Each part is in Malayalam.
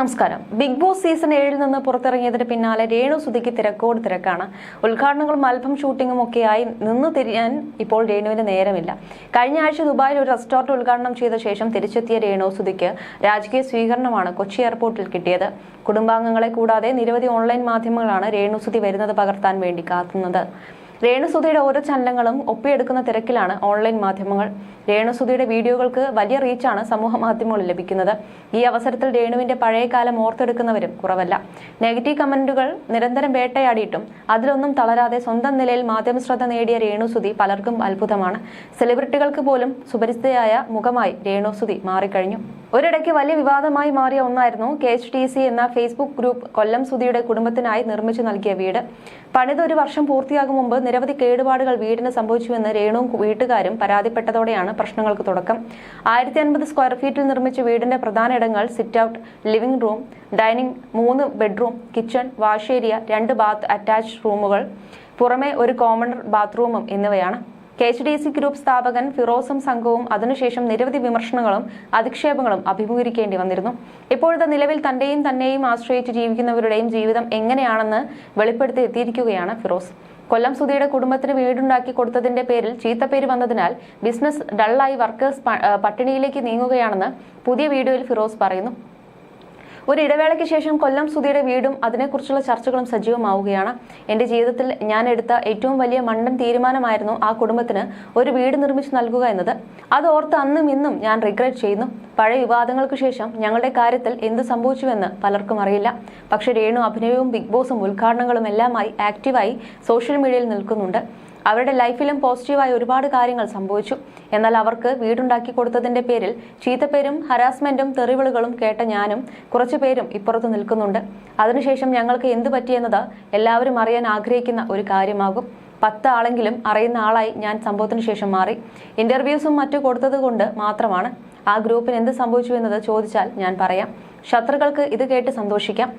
നമസ്കാരം. ബിഗ് ബോസ് സീസൺ ഏഴിൽ നിന്ന് പുറത്തിറങ്ങിയതിന് പിന്നാലെ രേണു സുധിക്ക് തിരക്കോട് തിരക്കാണ്. ഉദ്ഘാടനങ്ങളും ആൽബം ഷൂട്ടിങ്ങും ഒക്കെയായി നിന്ന് തിരിയാൻ ഇപ്പോൾ രേണുവിന് നേരമില്ല. കഴിഞ്ഞ ആഴ്ച ദുബായിൽ ഒരു റെസ്റ്റോറന്റ് ഉദ്ഘാടനം ചെയ്ത ശേഷം തിരിച്ചെത്തിയ രേണു സുധിക്ക് രാജകീയ സ്വീകരണമാണ് കൊച്ചി എയർപോർട്ടിൽ കിട്ടിയത്. കുടുംബാംഗങ്ങളെ കൂടാതെ നിരവധി ഓൺലൈൻ മാധ്യമങ്ങളാണ് രേണു സുധി വരുന്നത് പകർത്താൻ വേണ്ടി കാത്തുന്നത്. രേണുസുധിയുടെ ഓരോ ചലനങ്ങളും ഒപ്പിയെടുക്കുന്ന തിരക്കിലാണ് ഓൺലൈൻ മാധ്യമങ്ങൾ. രേണുസുധയുടെ വീഡിയോകൾക്ക് വലിയ റീച്ചാണ് സമൂഹ മാധ്യമങ്ങളിൽ ലഭിക്കുന്നത്. ഈ അവസരത്തിൽ രേണുവിന്റെ പഴയകാലം ഓർത്തെടുക്കുന്നവരും കുറവല്ല. നെഗറ്റീവ് കമന്റുകൾ നിരന്തരം വേട്ടയാടിയിട്ടും അതിലൊന്നും തളരാതെ സ്വന്തം നിലയിൽ മാധ്യമ ശ്രദ്ധ നേടിയ രേണുസുധി പലർക്കും അത്ഭുതമാണ്. സെലിബ്രിറ്റികൾക്ക് പോലും സുപരിചിതയായ മുഖമായി രേണുസുധി മാറിക്കഴിഞ്ഞു. ഒരിടയ്ക്ക് വലിയ വിവാദമായി മാറിയ ഒന്നായിരുന്നു കെ എച്ച് ടി സി എന്ന ഫേസ്ബുക്ക് ഗ്രൂപ്പ് കൊല്ലം സുധിയുടെ കുടുംബത്തിനായി നിർമ്മിച്ചു നൽകിയ വീട്. പണിത് ഒരു വർഷം പൂർത്തിയാകും മുമ്പ് നിരവധി കേടുപാടുകൾ വീടിന് സംഭവിച്ചുവെന്ന് രേണുവും വീട്ടുകാരും പരാതിപ്പെട്ടതോടെയാണ് പ്രശ്നങ്ങൾക്ക് തുടക്കം. ആയിരത്തി അൻപത് സ്ക്വയർ ഫീറ്റിൽ നിർമ്മിച്ച വീടിന്റെ പ്രധാന ഇടങ്ങൾ sit out living room dining മൂന്ന് ബെഡ്റൂം കിച്ചൺ വാഷ് ഏരിയ രണ്ട് ബാത്ത് അറ്റാച്ച് റൂമുകൾ പുറമെ ഒരു കോമൺ ബാത്റൂമും എന്നിവയാണ്. K H D C group സ്ഥാപകൻ ഫിറോസും സംഘവും അതിനുശേഷം നിരവധി വിമർശനങ്ങളും അധിക്ഷേപങ്ങളും അഭിമുഖീകരിക്കേണ്ടി വന്നിരുന്നു. ഇപ്പോഴത്തെ നിലവിൽ തന്റെയും തന്നെയും ആശ്രയിച്ച് ജീവിക്കുന്നവരുടെയും ജീവിതം എങ്ങനെയാണെന്ന് വെളിപ്പെടുത്തി എത്തിയിരിക്കുകയാണ് ഫിറോസ്. കൊല്ലം സുധിയുടെ കുടുംബത്തിന് വീടുണ്ടാക്കി കൊടുത്തതിന്റെ പേരിൽ ചീത്തപ്പേര് വന്നതിനാൽ ബിസിനസ് ഡള്ളായി വർക്കേഴ്സ് പട്ടിണിയിലേക്ക് നീങ്ങുകയാണെന്ന് പുതിയ വീഡിയോയിൽ ഫിറോസ് പറയുന്നു. ഒരു ഇടവേളയ്ക്ക് ശേഷം കൊല്ലം സുധിയുടെ വീടും അതിനെക്കുറിച്ചുള്ള ചർച്ചകളും സജീവമാവുകയാണ്. എന്റെ ജീവിതത്തിൽ ഞാൻ എടുത്ത ഏറ്റവും വലിയ മണ്ടൻ തീരുമാനമായിരുന്നു ആ കുടുംബത്തിന് ഒരു വീട് നിർമ്മിച്ചു നൽകുക എന്നത്. അത് ഓർത്ത് അന്നും ഇന്നും ഞാൻ റിഗ്രറ്റ് ചെയ്യുന്നു. പഴയ വിവാദങ്ങൾക്ക് ശേഷം ഞങ്ങളുടെ കാര്യത്തിൽ എന്ത് സംഭവിച്ചുവെന്ന് പലർക്കും അറിയില്ല. പക്ഷേ രേണു അഭിനയവും ബിഗ് ബോസും ഉദ്ഘാടനങ്ങളും എല്ലാമായി ആക്റ്റീവായി സോഷ്യൽ മീഡിയയിൽ നിൽക്കുന്നുണ്ട്. അവരുടെ ലൈഫിലും പോസിറ്റീവായ ഒരുപാട് കാര്യങ്ങൾ സംഭവിച്ചു. എന്നാൽ അവർക്ക് വീടുണ്ടാക്കി കൊടുത്തതിന്റെ പേരിൽ ചീത്തപ്പേരും ഹരാസ്മെന്റും തെറിവിളുകളും കേട്ട ഞാനും കുറച്ചു പേരും ഇപ്പുറത്ത് നിൽക്കുന്നുണ്ട്. അതിനുശേഷം ഞങ്ങൾക്ക് എന്ത് പറ്റിയെന്നത് എല്ലാവരും അറിയാൻ ആഗ്രഹിക്കുന്ന ഒരു കാര്യമാകും. പത്ത് ആളെങ്കിലും അറിയുന്ന ആളായി ഞാൻ സംഭവത്തിന് ശേഷം മാറി. ഇന്റർവ്യൂസും മറ്റു കൊടുത്തത് മാത്രമാണ്. ആ ഗ്രൂപ്പിന് എന്ത് സംഭവിച്ചു എന്നത് ചോദിച്ചാൽ ഞാൻ പറയാം. ശത്രുക്കൾക്ക് ഇത് കേട്ട് സന്തോഷിക്കാം.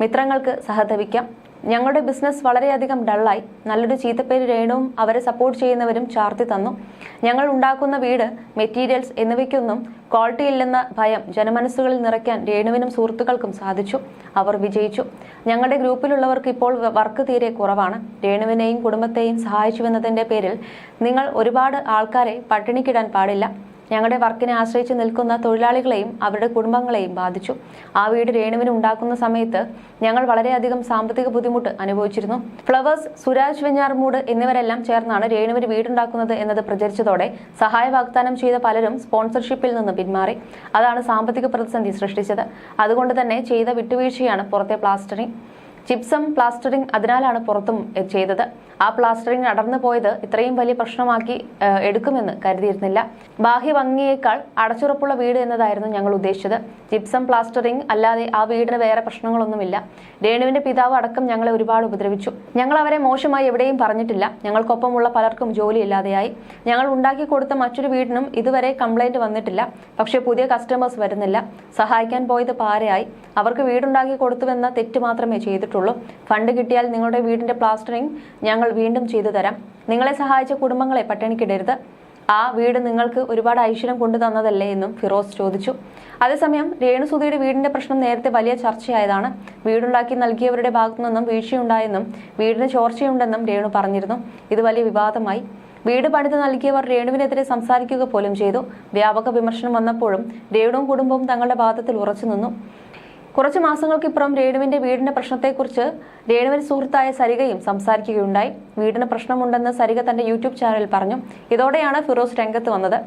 മിത്രങ്ങൾക്ക് സഹതപിക്കാം. ഞങ്ങളുടെ ബിസിനസ് വളരെയധികം ഡള്ളായി നല്ലൊരു ചീത്തപ്പേര് രേണുവും അവരെ സപ്പോർട്ട് ചെയ്യുന്നവരും ചാർത്തി തന്നു. ഞങ്ങൾ ഉണ്ടാക്കുന്ന വീട് മെറ്റീരിയൽസ് എന്നിവയ്ക്കൊന്നും ക്വാളിറ്റി ഇല്ലെന്ന ഭയം ജനമനസ്സുകളിൽ നിറയ്ക്കാൻ രേണുവിനും സുഹൃത്തുക്കൾക്കും സാധിച്ചു. അവർ വിജയിച്ചു. ഞങ്ങളുടെ ഗ്രൂപ്പിലുള്ളവർക്ക് ഇപ്പോൾ വർക്ക് തീരെ കുറവാണ്. രേണുവിനെയും കുടുംബത്തെയും സഹായിച്ചുവെന്നതിന്റെ പേരിൽ നിങ്ങൾ ഒരുപാട് ആൾക്കാരെ പട്ടിണിക്കിടാൻ പാടില്ല. ഞങ്ങളുടെ വർക്കിനെ ആശ്രയിച്ച് നിൽക്കുന്ന തൊഴിലാളികളെയും അവരുടെ കുടുംബങ്ങളെയും ബാധിച്ചു. ആ വീട് രേണുവിന് ഉണ്ടാക്കുന്ന സമയത്ത് ഞങ്ങൾ വളരെയധികം സാമ്പത്തിക ബുദ്ധിമുട്ട് അനുഭവിച്ചിരുന്നു. ഫ്ലവേഴ്സ് സുരാജ് വെഞ്ഞാർമൂട് എന്നിവരെല്ലാം ചേർന്നാണ് രേണുവിന് വീടുണ്ടാക്കുന്നത് എന്നത് പ്രചരിച്ചതോടെ സഹായ വാഗ്ദാനം ചെയ്ത പലരും സ്പോൺസർഷിപ്പിൽ നിന്ന് പിന്മാറി. അതാണ് സാമ്പത്തിക പ്രതിസന്ധി സൃഷ്ടിച്ചത്. അതുകൊണ്ട് തന്നെ ചെയ്ത വിട്ടുവീഴ്ചയാണ് പുറത്തെ പ്ലാസ്റ്ററിംഗ് ചിപ്സം പ്ലാസ്റ്ററിംഗ് അതിനാലാണ് പുറത്തും ചെയ്തത്. ആ പ്ലാസ്റ്ററിംഗ് അടർന്നു പോയത് ഇത്രയും വലിയ പ്രശ്നമാക്കി എടുക്കുമെന്ന് കരുതിയിരുന്നില്ല. ബാഹ്യ ഭംഗിയേക്കാൾ അടച്ചുറപ്പുള്ള വീട് എന്നതായിരുന്നു ഞങ്ങൾ ഉദ്ദേശിച്ചത്. ജിപ്സം പ്ലാസ്റ്ററിംഗ് അല്ലാതെ ആ വീടിന് വേറെ പ്രശ്നങ്ങളൊന്നുമില്ല. രേണുവിന്റെ പിതാവ് അടക്കം ഞങ്ങളെ ഒരുപാട് ഉപദ്രവിച്ചു. ഞങ്ങൾ അവരെ മോശമായി എവിടെയും പറഞ്ഞിട്ടില്ല. ഞങ്ങൾക്കൊപ്പമുള്ള പലർക്കും ജോലി ഇല്ലാതെയായി ഞങ്ങൾ ഉണ്ടാക്കി കൊടുത്ത മറ്റൊരു വീടിനും ഇതുവരെ കംപ്ലൈന്റ് വന്നിട്ടില്ല. പക്ഷേ പുതിയ കസ്റ്റമേഴ്സ് വരുന്നില്ല. സഹായിക്കാൻ പോയത് പാരയായി. അവർക്ക് വീടുണ്ടാക്കി കൊടുത്തുവെന്ന തെറ്റ് മാത്രമേ ചെയ്തിട്ടുള്ളൂ. ഫണ്ട് കിട്ടിയാൽ നിങ്ങളുടെ വീടിന്റെ പ്ലാസ്റ്ററിങ് ഞങ്ങൾ വീണ്ടും ചെയ്തു തരാം. നിങ്ങളെ സഹായിച്ച കുടുംബങ്ങളെ പട്ടിണിക്കിടരുത്. ആ വീട് നിങ്ങൾക്ക് ഒരുപാട് ഐശ്വര്യം കൊണ്ടു തന്നതല്ലേ എന്നും ഫിറോസ് ചോദിച്ചു. അതേസമയം രേണുസുധിയുടെ വീടിന്റെ പ്രശ്നം നേരത്തെ വലിയ ചർച്ചയായതാണ്. വീടുണ്ടാക്കി നൽകിയവരുടെ ഭാഗത്തു നിന്നും വീഴ്ചയുണ്ടായെന്നും വീടിന് ചോർച്ചയുണ്ടെന്നും രേണു പറഞ്ഞിരുന്നു. ഇത് വലിയ വിവാദമായി. വീട് പണിത് നൽകിയവർ രേണുവിനെതിരെ സംസാരിക്കുക പോലും ചെയ്തു. വ്യാപക വിമർശനം വന്നപ്പോഴും രേണുവും കുടുംബവും തങ്ങളുടെ വാദത്തിൽ ഉറച്ചു നിന്നു. കുറച്ച് മാസങ്ങൾക്കിപ്പുറം രേണുവിന്റെ വീടിന്റെ പ്രശ്നത്തെക്കുറിച്ച് രേണുവിന് സുഹൃത്തായ സരികയും സംസാരിക്കുകയുണ്ടായി. വീടിന് പ്രശ്നമുണ്ടെന്ന് സരിക തന്റെ യൂട്യൂബ് ചാനലിൽ പറഞ്ഞു. ഇതോടെയാണ് ഫിറോസ് രംഗത്ത് വന്നത്.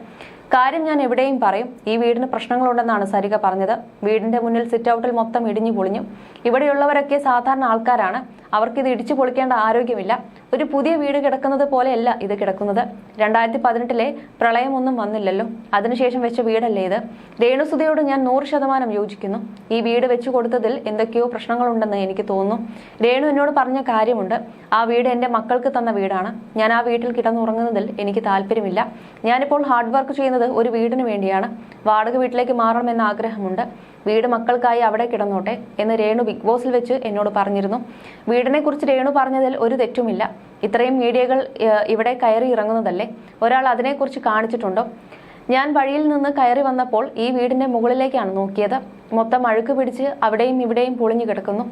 കാര്യം ഞാൻ എവിടെയും പറയും. ഈ വീടിന് പ്രശ്നങ്ങളുണ്ടെന്നാണ് സരിക പറഞ്ഞത്. വീടിന്റെ മുന്നിൽ സിറ്റ് ഔട്ടിൽ മൊത്തം ഇടിഞ്ഞു പൊളിഞ്ഞു. ഇവിടെയുള്ളവരൊക്കെ സാധാരണ ആൾക്കാരാണ്. അവർക്ക് ഇത് ഇടിച്ചു പൊളിക്കേണ്ട ആരോഗ്യമില്ല. ഒരു പുതിയ വീട് കിടക്കുന്നത് പോലെയല്ല ഇത് കിടക്കുന്നത്. രണ്ടായിരത്തി പതിനെട്ടിലെ പ്രളയമൊന്നും വന്നില്ലല്ലോ. അതിനുശേഷം വെച്ച വീടല്ലേ ഇത്? രേണുസുതയോട് ഞാൻ നൂറ് ശതമാനം യോജിക്കുന്നു. ഈ വീട് വെച്ചു കൊടുത്തതിൽ എന്തൊക്കെയോ പ്രശ്നങ്ങളുണ്ടെന്ന് എനിക്ക് തോന്നുന്നു. രേണു എന്നോട് പറഞ്ഞ കാര്യമുണ്ട്. ആ വീട് എന്റെ മക്കൾക്ക് തന്ന വീടാണ്. ഞാൻ ആ വീട്ടിൽ കിടന്നുറങ്ങുന്നതിൽ എനിക്ക് താല്പര്യമില്ല. ഞാനിപ്പോൾ ഹാർഡ് വർക്ക് ചെയ്യുന്നത് ഒരു വീടിന് വേണ്ടിയാണ്. വാടക വീട്ടിലേക്ക് മാറണമെന്ന ആഗ്രഹമുണ്ട്. വീട് മക്കൾക്കായി അവിടെ കിടന്നോട്ടെ എന്ന് രേണു ബിഗ് ബോസിൽ വെച്ച് എന്നോട് പറഞ്ഞിരുന്നു. വീടിനെ കുറിച്ച് രേണു പറഞ്ഞതിൽ ഒരു തെറ്റുമില്ല. ഇത്രയും മീഡിയകൾ ഇവിടെ കയറി ഇറങ്ങുന്നതല്ലേ? ഒരാൾ അതിനെക്കുറിച്ച് കാണിച്ചിട്ടുണ്ടോ? ഞാൻ വഴിയിൽ നിന്ന് കയറി വന്നപ്പോൾ ഈ വീടിന്റെ മുകളിലേക്കാണ് നോക്കിയത്. മൊത്തം അഴുക്ക് പിടിച്ച് അവിടെയും ഇവിടെയും പൊളിഞ്ഞു കിടക്കുന്നു.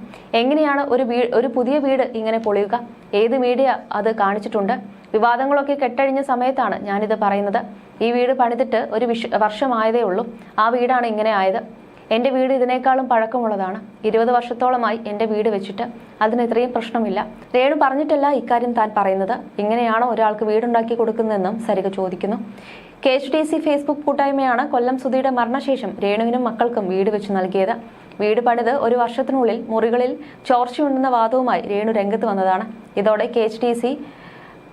എങ്ങനെയാണ് ഒരു വീ ഒരു പുതിയ വീട് ഇങ്ങനെ പൊളിയുക? ഏത് മീഡിയ അത് കാണിച്ചിട്ടുണ്ട്? വിവാദങ്ങളൊക്കെ കെട്ടഴിഞ്ഞ സമയത്താണ് ഞാനിത് പറയുന്നത്. ഈ വീട് പണിതിട്ട് ഒരു വിഷ വർഷമായതേ ഉള്ളൂ. ആ വീടാണ് ഇങ്ങനെ ആയത്. എന്റെ വീട് ഇതിനേക്കാളും പഴക്കമുള്ളതാണ്. ഇരുപത് വർഷത്തോളമായി എന്റെ വീട് വെച്ചിട്ട് അതിന് ഇത്രയും പ്രശ്നമില്ല. രേണു പറഞ്ഞിട്ടല്ല ഇക്കാര്യം താൻ പറയുന്നത്. ഇങ്ങനെയാണോ ഒരാൾക്ക് വീടുണ്ടാക്കി കൊടുക്കുന്നതെന്നും സരിക ചോദിക്കുന്നു. K H D C Facebook കൂട്ടായ്മയാണ് കൊല്ലം സുധിയുടെ മരണശേഷം രേണുവിനും മക്കൾക്കും വീട് വെച്ച് നൽകിയത്. വീട് പണിത് ഒരു വർഷത്തിനുള്ളിൽ മുറികളിൽ ചോർച്ചയുണ്ടെന്ന വാദവുമായി രേണു രംഗത്ത് വന്നതാണ്. ഇതോടെ K H D C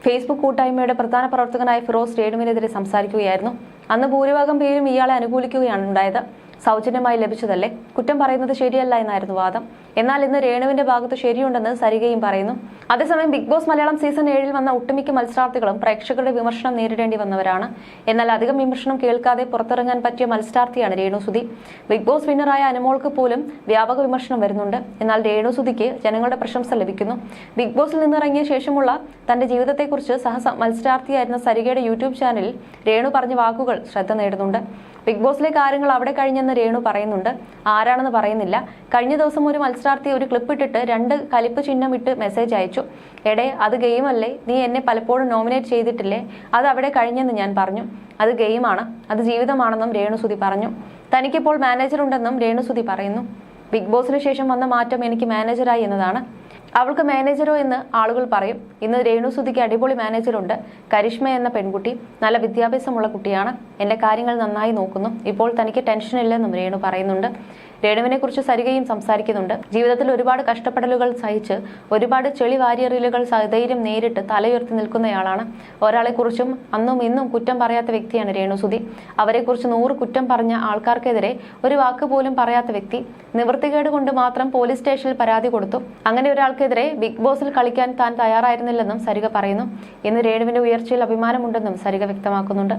Facebook കൂട്ടായ്മയുടെ പ്രധാന പ്രവർത്തകനായ ഫിറോസ് രേണുവിനെതിരെ സംസാരിക്കുകയായിരുന്നു. അന്ന് ഭൂരിഭാഗം പേരും ഇയാളെ അനുകൂലിക്കുകയാണ് ഉണ്ടായത്. സൗജന്യമായി ലഭിച്ചതല്ലേ? കുറ്റം പറയുന്നത് ശരിയല്ല എന്നായിരുന്നു വാദം. എന്നാൽ ഇന്ന് രേണുവിന്റെ ഭാഗത്ത് ശരിയുണ്ടെന്ന് സരികയും പറയുന്നു. അതേസമയം ബിഗ് ബോസ് മലയാളം സീസൺ ഏഴിൽ വന്ന ഒട്ടുമിക്ക മത്സരാർത്ഥികളും പ്രേക്ഷകരുടെ വിമർശനം നേരിടേണ്ടി വന്നവരാണ്. എന്നാൽ അധികം വിമർശനം കേൾക്കാതെ പുറത്തിറങ്ങാൻ പറ്റിയ മത്സരാർത്ഥിയാണ് രേണു സുധി. ബിഗ് ബോസ് വിന്നറായ അനുമോൾക്ക് പോലും വ്യാപക വിമർശനം വരുന്നുണ്ട്. എന്നാൽ രേണു സുധിക്ക് ജനങ്ങളുടെ പ്രശംസ ലഭിക്കുന്നു. ബിഗ് ബോസിൽ നിന്നിറങ്ങിയ ശേഷമുള്ള തന്റെ ജീവിതത്തെക്കുറിച്ച് സഹ മത്സരാർത്ഥിയായിരുന്ന സരികയുടെ യൂട്യൂബ് ചാനലിൽ രേണു പറഞ്ഞ വാക്കുകൾ ശ്രദ്ധ നേടുന്നുണ്ട്. ബിഗ് ബോസിലെ കാര്യങ്ങൾ അവിടെ കഴിഞ്ഞെന്ന് രേണു പറയുന്നുണ്ട്. ആരാണെന്ന് പറയുന്നില്ല. കഴിഞ്ഞ ദിവസം ഒരു മത്സരാർത്ഥി ഒരു ക്ലിപ്പ് ഇട്ടിട്ട് രണ്ട് കലിപ്പ് ചിഹ്നം ഇട്ട് മെസ്സേജ് അയച്ചു. എടേ അത് ഗെയിമല്ലേ നീ എന്നെ പലപ്പോഴും നോമിനേറ്റ് ചെയ്തിട്ടില്ലേ? അത് അവിടെ കഴിഞ്ഞെന്ന് ഞാൻ പറഞ്ഞു. അത് ഗെയിമാണ് അത് ജീവിതമാണെന്നും രേണുസുതി പറഞ്ഞു. തനിക്കിപ്പോൾ മാനേജർ ഉണ്ടെന്നും രേണുസുതി പറയുന്നു. ബിഗ് ബോസിന് ശേഷം വന്ന മാറ്റം എനിക്ക് മാനേജറായി എന്നതാണ്. അവൾക്ക് മാനേജറോ എന്ന് ആളുകൾ പറയും. ഇന്ന് രേണുസുതിക്ക് അടിപൊളി മാനേജറുണ്ട് കരിഷ്മ എന്ന പെൺകുട്ടി നല്ല വിദ്യാഭ്യാസമുള്ള കുട്ടിയാണ്. എന്റെ കാര്യങ്ങൾ നന്നായി നോക്കുന്നു. ഇപ്പോൾ തനിക്ക് ടെൻഷനില്ലെന്നും രേണു പറയുന്നുണ്ട്. രേണുവിനെ കുറിച്ച് സരികയും സംസാരിക്കുന്നുണ്ട്. ജീവിതത്തിൽ ഒരുപാട് കഷ്ടപ്പെടലുകൾ സഹിച്ച് ഒരുപാട് ചെളി വാരിയറിലുകൾ സധൈര്യം നേരിട്ട് തലയുയർത്തി നിൽക്കുന്നയാളാണ്. ഒരാളെക്കുറിച്ചും അന്നും ഇന്നും കുറ്റം പറയാത്ത വ്യക്തിയാണ് രേണുസുതി അവരെക്കുറിച്ച് നൂറ് കുറ്റം പറഞ്ഞ ആൾക്കാർക്കെതിരെ ഒരു വാക്ക് പോലും പറയാത്ത വ്യക്തി. നിവൃത്തികേട് കൊണ്ട് മാത്രം പോലീസ് സ്റ്റേഷനിൽ പരാതി കൊടുത്തു. അങ്ങനെ ഒരാൾക്കെതിരെ ബിഗ് ബോസിൽ കളിക്കാൻ താൻ തയ്യാറായിരുന്നില്ലെന്നും സരിക പറയുന്നു. ഇന്ന് രേണുവിന്റെ ഉയർച്ചയിൽ അഭിമാനമുണ്ടെന്നും സരിക വ്യക്തമാക്കുന്നുണ്ട്.